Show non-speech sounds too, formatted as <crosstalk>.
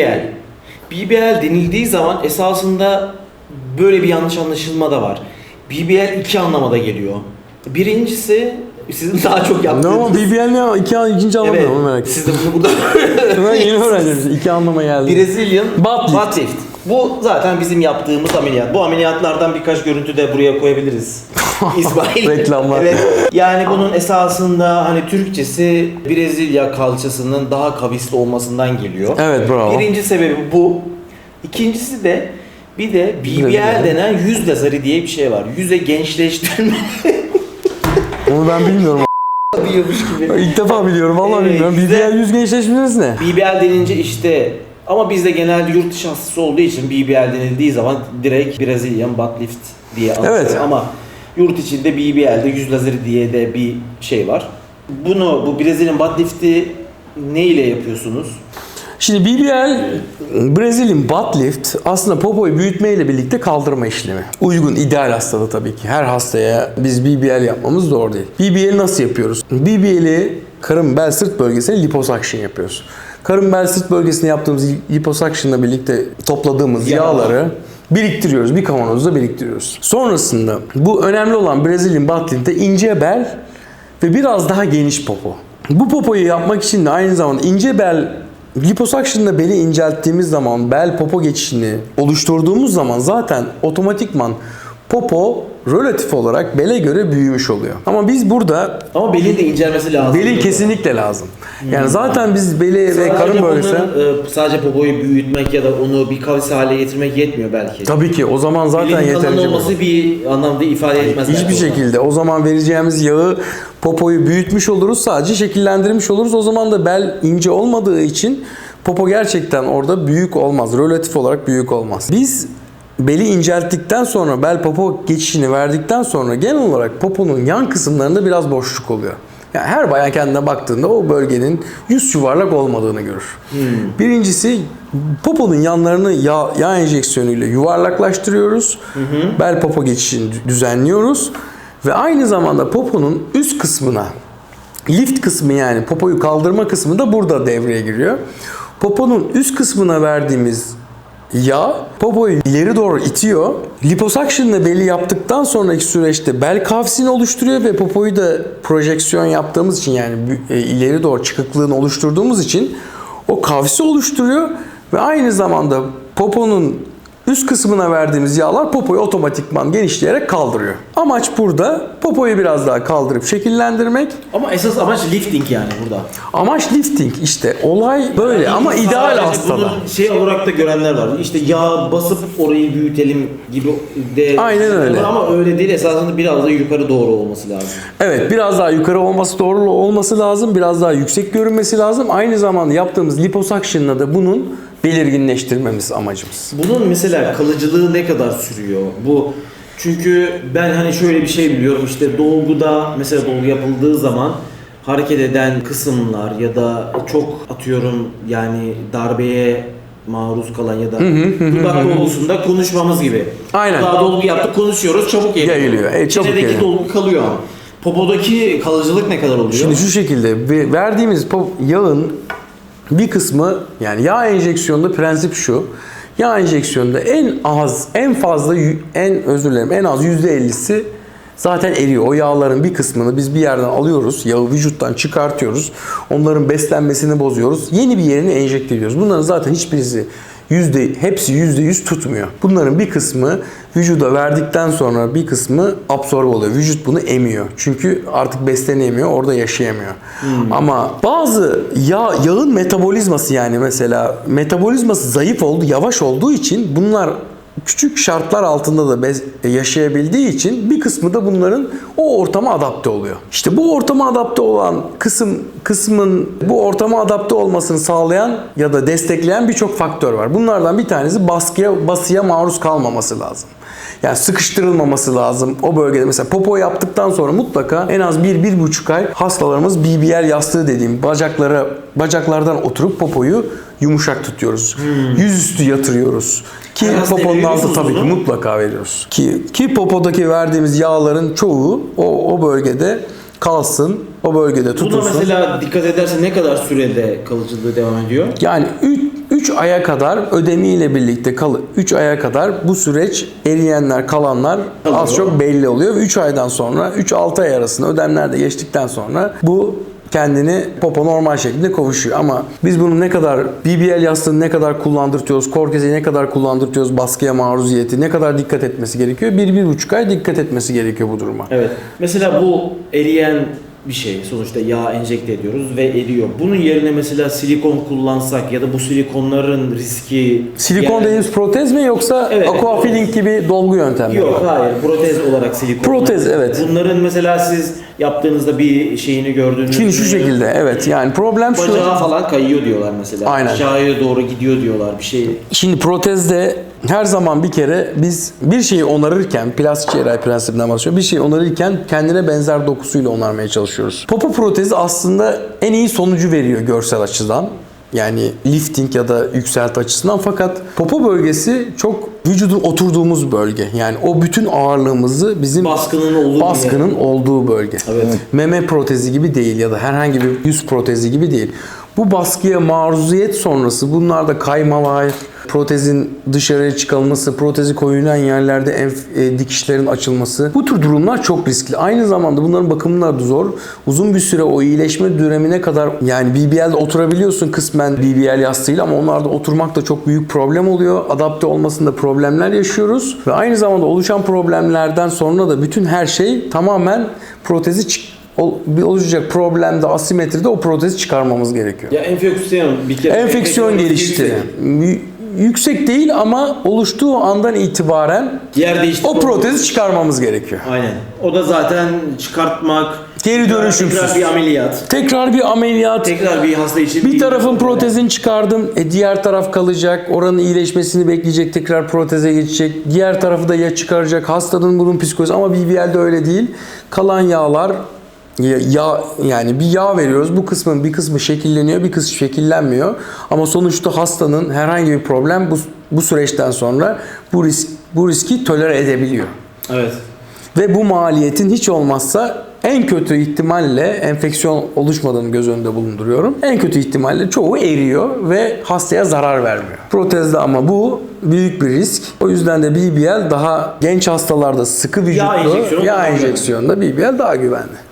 BBL. BBL denildiği zaman esasında böyle bir yanlış anlaşılma da var. BBL iki anlamada geliyor. Birincisi sizin <laughs> daha çok Ne yaptığınız... ama BBL ne? İki, ikinci anlamı Evet, ne? Onu merak ettim. siz de bunu burada... <laughs> Ben yeni öğrendim. İki anlama geldi. Brazilian Butt lift. butt lift. Bu zaten bizim yaptığımız ameliyat. Bu ameliyatlardan birkaç görüntü de buraya koyabiliriz. <laughs> İsmail. Reklamlar. Evet. Yani bunun esasında hani Türkçesi Brezilya kalçasının daha kavisli olmasından geliyor. Evet bravo. Birinci sebebi bu. İkincisi de bir de BBL denen yüz lazeri diye bir şey var. Yüze gençleştirme <laughs> Onu ben bilmiyorum. <laughs> diyormuş gibi. İlk defa biliyorum. Vallahi Evet, bilmiyorum. güzel. BBL yüz gençleşmeniz ne? BBL denince işte ama bizde genelde yurt dışı hastası olduğu için BBL denildiği zaman direkt Brazilian butt lift diye anılıyor. Evet. Ama yurt içinde BBL'de yüz lazeri diye de bir şey var. Bunu bu Brazilian butt lift'i ne ile yapıyorsunuz? Şimdi BBL, Brazilian butt lift aslında popoyu büyütme ile birlikte kaldırma işlemi. Uygun, ideal hastada tabii ki. Her hastaya biz BBL yapmamız doğru değil. BBL'i nasıl yapıyoruz? BBL'i karın bel sırt bölgesine liposuction yapıyoruz. Karın bel sırt bölgesine yaptığımız liposuction'la birlikte topladığımız Yağ. yağları biriktiriyoruz. Bir kavanozda biriktiriyoruz. Sonrasında bu önemli olan Brazilian butt lift'te ince bel ve biraz daha geniş popo. Bu popoyu yapmak için de aynı zamanda ince bel liposuction'da beli incelttiğimiz zaman bel popo geçişini oluşturduğumuz zaman zaten otomatikman popo relatif olarak bele göre büyümüş oluyor. Ama biz burada Ama belin de incelmesi lazım. belin kesinlikle lazım. Yani zaten biz beli ve karın bölgesi bunların, e, sadece popoyu büyütmek ya da onu bir kavis hale getirmek yetmiyor belki. tabii ki o zaman zaten Belin kalın yeterince olması bir anlamda ifade etmez. Hiçbir belki o zaman. şekilde. O zaman vereceğimiz yağı popoyu büyütmüş oluruz. Sadece şekillendirmiş oluruz. O zaman da bel ince olmadığı için popo gerçekten orada büyük olmaz. Relatif olarak büyük olmaz. Biz beli incelttikten sonra bel popo geçişini verdikten sonra genel olarak poponun yan kısımlarında biraz boşluk oluyor. Yani her bayan kendine baktığında o bölgenin yüz yuvarlak olmadığını görür. Birincisi poponun yanlarını yağ, yağ enjeksiyonuyla yuvarlaklaştırıyoruz. Bel popo geçişini düzenliyoruz. Ve aynı zamanda poponun üst kısmına lift kısmı yani popoyu kaldırma kısmı da burada devreye giriyor. Poponun üst kısmına verdiğimiz yağ popoyu ileri doğru itiyor. Liposuction'la beli yaptıktan sonraki süreçte bel kavsini oluşturuyor ve popoyu da projeksiyon yaptığımız için yani e, ileri doğru çıkıklığını oluşturduğumuz için o kavsi oluşturuyor ve aynı zamanda poponun üst kısmına verdiğimiz yağlar popoyu otomatikman genişleyerek kaldırıyor. Amaç burada popoyu biraz daha kaldırıp şekillendirmek. Ama esas amaç lifting yani burada. Amaç lifting işte. Olay böyle ama Sadece ideal. Bunu şey olarak da görenler var. İşte yağ basıp orayı büyütelim gibi de. Aynen öyle. Ama öyle değil. Esasında biraz da yukarı doğru olması lazım. Evet biraz daha yukarı olması doğru olması lazım. Biraz daha yüksek görünmesi lazım. Aynı zamanda yaptığımız liposuction'la da bunun belirginleştirmemiz amacımız. Bunun mesela kalıcılığı ne kadar sürüyor? Bu çünkü ben hani şöyle bir şey biliyorum işte dolguda mesela dolgu yapıldığı zaman hareket eden kısımlar ya da çok atıyorum yani darbeye maruz kalan ya da dudak dolgusunda konuşmamız gibi. Aynen. Daha dolgu yaptık konuşuyoruz çabuk yayılıyor. Yayılıyor, evet, çabuk Çenedeki yayılıyor. dolgu kalıyor ama. Popodaki kalıcılık ne kadar oluyor? Şimdi şu şekilde ve- verdiğimiz pop- yağın bir kısmı yani yağ enjeksiyonunda prensip şu. Yağ enjeksiyonunda en az, en fazla, en özür dilerim en az %50'si zaten eriyor. O yağların bir kısmını biz bir yerden alıyoruz. Yağı vücuttan çıkartıyoruz. Onların beslenmesini bozuyoruz. Yeni bir yerine enjekte ediyoruz. Bunların zaten hiçbirisi yüzde hepsi yüzde yüz tutmuyor. Bunların bir kısmı vücuda verdikten sonra bir kısmı absorbe oluyor. Vücut bunu emiyor. Çünkü artık beslenemiyor, orada yaşayamıyor. Ama bazı yağ yağın metabolizması yani mesela metabolizması zayıf oldu, yavaş olduğu için bunlar küçük şartlar altında da yaşayabildiği için bir kısmı da bunların o ortama adapte oluyor. İşte bu ortama adapte olan kısım kısmın bu ortama adapte olmasını sağlayan ya da destekleyen birçok faktör var. Bunlardan bir tanesi baskıya basıya maruz kalmaması lazım. Yani sıkıştırılmaması lazım. O bölgede mesela popo yaptıktan sonra mutlaka en az 1-1,5 ay hastalarımız BBL yastığı dediğim bacaklara bacaklardan oturup popoyu yumuşak tutuyoruz. Yüzüstü yatırıyoruz. Ki hastaya poponun altı tabii ki mutlaka veriyoruz. Ki ki popodaki verdiğimiz yağların çoğu o o bölgede kalsın, o bölgede tutulsun. mesela dikkat ederse ne kadar sürede kalıcılığı devam ediyor? Yani 3 aya kadar ödemiyle birlikte kalı 3 aya kadar bu süreç eriyenler kalanlar az Kalıyor. çok belli oluyor. 3 aydan sonra 3-6 ay arasında ödemler de geçtikten sonra bu kendini popo normal şekilde kavuşuyor. Ama biz bunu ne kadar BBL yastığını ne kadar kullandırtıyoruz, korkezi ne kadar kullandırtıyoruz, baskıya maruziyeti ne kadar dikkat etmesi gerekiyor? 1-1,5 ay dikkat etmesi gerekiyor bu duruma. Evet. Mesela bu eriyen bir şey. Sonuçta yağ enjekte ediyoruz ve eriyor. Bunun yerine mesela silikon kullansak ya da bu silikonların riski... Silikon Yani- dediğimiz protez mi yoksa Evet. aquafilling gibi dolgu yöntemi mi? Yok hayır. Protez olarak silikon. Protez, evet. Bunların mesela siz yaptığınızda bir şeyini gördüğünüz Şimdi şu şekilde evet yani problem şu. Bacağı falan kayıyor diyorlar mesela. Aynen. Aşağıya doğru gidiyor diyorlar bir şey. Şimdi protezde her zaman bir kere biz bir şeyi onarırken plastik cerrahi prensibinden bahsediyorum. Bir şeyi onarırken kendine benzer dokusuyla onarmaya çalışıyoruz. Popo protezi aslında en iyi sonucu veriyor görsel açıdan. Yani lifting ya da yükselti açısından fakat popo bölgesi çok vücudun oturduğumuz bölge. Yani o bütün ağırlığımızı bizim Baskının olduğu baskının olduğu bölge. Evet. Meme protezi gibi değil ya da herhangi bir yüz protezi gibi değil. Bu baskıya maruziyet sonrası bunlarda kayma var, protezin dışarıya çıkarılması, protezi koyulan yerlerde enf- e, dikişlerin açılması. Bu tür durumlar çok riskli. Aynı zamanda bunların bakımları da zor. Uzun bir süre o iyileşme dönemine kadar yani BBL'de oturabiliyorsun kısmen BBL yastığıyla ama onlarda oturmak da çok büyük problem oluyor. Adapte olmasında problemler yaşıyoruz ve aynı zamanda oluşan problemlerden sonra da bütün her şey tamamen protezi çık bir oluşacak problemde asimetride o protezi çıkarmamız gerekiyor. Ya enfeksiyon bir kere. Enfeksiyon gelişti. Yüksek değil ama oluştuğu andan itibaren Yer değişti. o protezi çıkarmamız gerekiyor. Aynen. O da zaten çıkartmak. Geri dönüşümsüz. Tekrar bir ameliyat. Tekrar bir ameliyat. Tekrar bir hasta için. Bir tarafın protezini çıkardım. E diğer taraf kalacak. Oranın iyileşmesini bekleyecek. Tekrar proteze geçecek. Diğer tarafı da ya çıkaracak. Hastanın bunun psikolojisi ama BBL'de öyle değil. Kalan yağlar ya, yağ yani bir yağ veriyoruz. Bu kısmın bir kısmı şekilleniyor, bir kısmı şekillenmiyor. Ama sonuçta hastanın herhangi bir problem bu bu süreçten sonra bu risk bu riski tolere edebiliyor. Evet. Ve bu maliyetin hiç olmazsa en kötü ihtimalle enfeksiyon oluşmadığını göz önünde bulunduruyorum. En kötü ihtimalle çoğu eriyor ve hastaya zarar vermiyor. Protezde ama bu büyük bir risk. O yüzden de BBL daha genç hastalarda sıkı vücutlu yağ enjeksiyonda BBL daha güvenli.